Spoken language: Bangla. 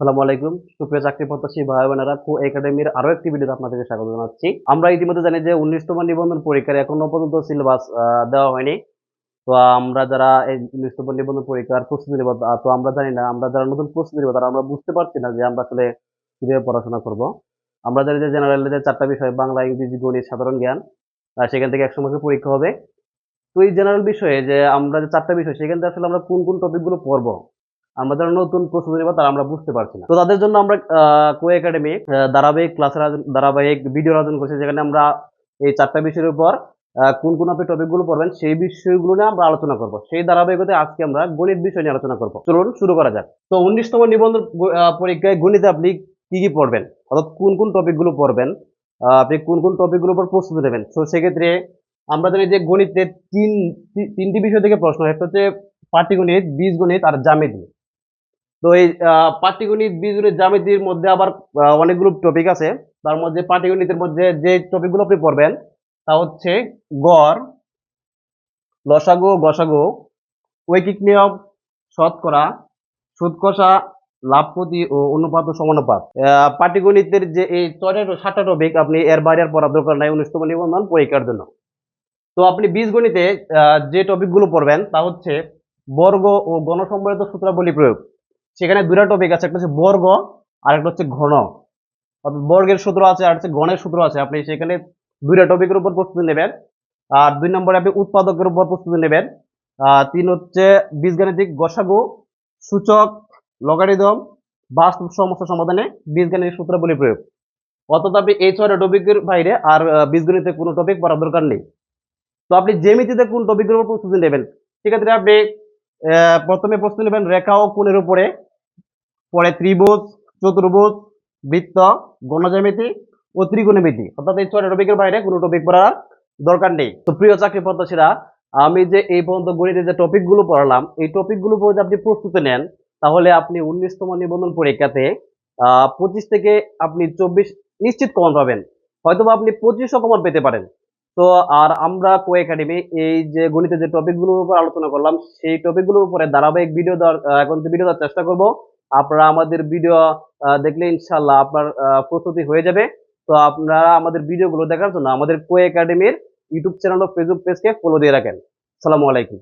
আসসালামু আলাইকুম। সুপ্রিয় চাকরি প্রত্যাশী ভাই বোনেরা কো একাডেমির আরও একটি ভিডিওতে আপনাদেরকে স্বাগত জানাচ্ছি। আমরা ইতিমধ্যে জানি যে উনিশতম নিবন্ধন পরীক্ষার এখনও পর্যন্ত সিলেবাস দেওয়া হয়নি। তো আমরা যারা এই উনিশতম নিবন্ধন পরীক্ষার প্রস্তুতি নেব তো আমরা জানি না, আমরা যারা নতুন প্রস্তুতি নেব, তারা আমরা বুঝতে পারছি না যে আমরা আসলে কীভাবে পড়াশোনা করব। আমরা জানি যে জেনারেল যে চারটা বিষয়, বাংলা, ইংরেজি, গণিত, সাধারণ জ্ঞান সেখান থেকে একশো মাসের পরীক্ষা হবে। তো এই জেনারেল বিষয়ে যে আমরা যে চারটা বিষয়, সেখান থেকে আসলে আমরা কোন কোন টপিকগুলো পড়ব? আমরা যারা নতুন প্রস্তুতি নেব, তারা আমরা বুঝতে পারছি না। তো তাদের জন্য আমরা কো একাডেমি ধারাবাহিক ক্লাসের ধারাবাহিক ভিডিও আয়োজন করছি, যেখানে আমরা এই চারটা বিষয়ের উপর কোন কোন আপনি টপিকগুলো পড়বেন, সেই বিষয়গুলো নিয়ে আমরা আলোচনা করব। সেই ধারাবাহিকতে আজকে আমরা গণিত বিষয় নিয়ে আলোচনা করব। চলুন শুরু করা যাক। তো উনিশতম নিবন্ধন পরীক্ষায় গণিতে আপনি কি কি পড়বেন? অর্থাৎ কোন কোন টপিকগুলো পড়বেন আপনি কোন কোন টপিকগুলোর উপর প্রস্তুতি নেবেন? তো সেক্ষেত্রে আমরা জানি যে গণিতে তিন, তিনটি বিষয় থেকে প্রশ্ন একটা হচ্ছে পাটিগণিত, বীজগণিত আর জ্যামিতি। তো এই পাটিগণিত বীজগণিত জ্যামিতির মধ্যে আবার অনেকগুলো টপিক আছে। তার মধ্যে পাটিগণিতের মধ্যে যে টপিকগুলো আপনি পড়বেন, তা হচ্ছে গড়, লসাগু, গসাগু, ঐকিক নিয়ম, শতকরা সুদ কষা লাভপতি ও অনুপাত ও সমানুপাত। পাটিগণিতের যে এই ছয়টা, সাতটা টপিক আপনি এর বাইরে আর পড়ার দরকার নাই, উনিশতম নিবন্ধন, পরীক্ষার জন্য। তো আপনি বীজগণিতে যে টপিকগুলো পড়বেন, তা হচ্ছে বর্গ ও গণসম্বলিত সূত্রাবলী প্রয়োগ। সেখানে দুটা টপিক আছে, একটা হচ্ছে বর্গ আর একটা হচ্ছে ঘন। অর্থাৎ বর্গের সূত্র আছে আর হচ্ছে গণের সূত্র আছে। আপনি সেখানে দুইটা টপিকের উপর প্রস্তুতি নেবেন। আর দুই নম্বরে আপনি উৎপাদকের উপর প্রস্তুতি নেবেন। তিন হচ্ছে বীজগাণিতিক গসাগু, সূচক, লগারিদম, বাস্তব সমস্যা সমাধানে বীজগাণিতিক সূত্রাবলী প্রয়োগ। অর্থাৎ আপনি এই ছয়টা টপিকের বাইরে আর বীজগণিতে কোনো টপিক পড়ার দরকার নেই। তো আপনি জ্যামিতিতে কোন টপিকের উপর প্রস্তুতি নেবেন? সেক্ষেত্রে আপনি প্রথমে প্রস্তুতি নেবেন রেখা ও কোণের উপরে। পরে ত্রিভুজ, চতুর্ভুজ, বৃত্ত, গণজ্যামিতি ও ত্রিকোণমিতি। অর্থাৎ এই ছয়টা টপিকের বাইরে কোনো টপিক পড়ার দরকার নেই। তো প্রিয় চাকরি প্রত্যাশীরা, আমি যে এই পর্যন্ত গণিতের যে টপিকগুলো পড়ালাম, এই টপিকগুলো পড়ে যদি আপনি প্রস্তুতি নেন, তাহলে আপনি উনিশতম নিবন্ধন পরীক্ষাতে পঁচিশ থেকে আপনি চব্বিশ নিশ্চিত কমন পাবেন। হয়তো আপনি পঁচিশশো কমন পেতে পারেন। তো আর আমরা কো একাডেমি এই যে গণিতের যে টপিকগুলোর উপর আলোচনা করলাম, সেই টপিকগুলোর উপরে ধারাবাহিক ভিডিও দেওয়ার এখন ভিডিও দেওয়ার চেষ্টা করব। আপনারা আমাদের ভিডিও দেখলে ইনশাল্লাহ আপনার প্রস্তুতি হয়ে যাবে। তো আপনারা আমাদের ভিডিওগুলো দেখার জন্য আমাদের কো একাডেমির ইউটিউব চ্যানেল ও ফেসবুক পেজকে ফলো দিয়ে রাখেন। সালামু আলাইকুম।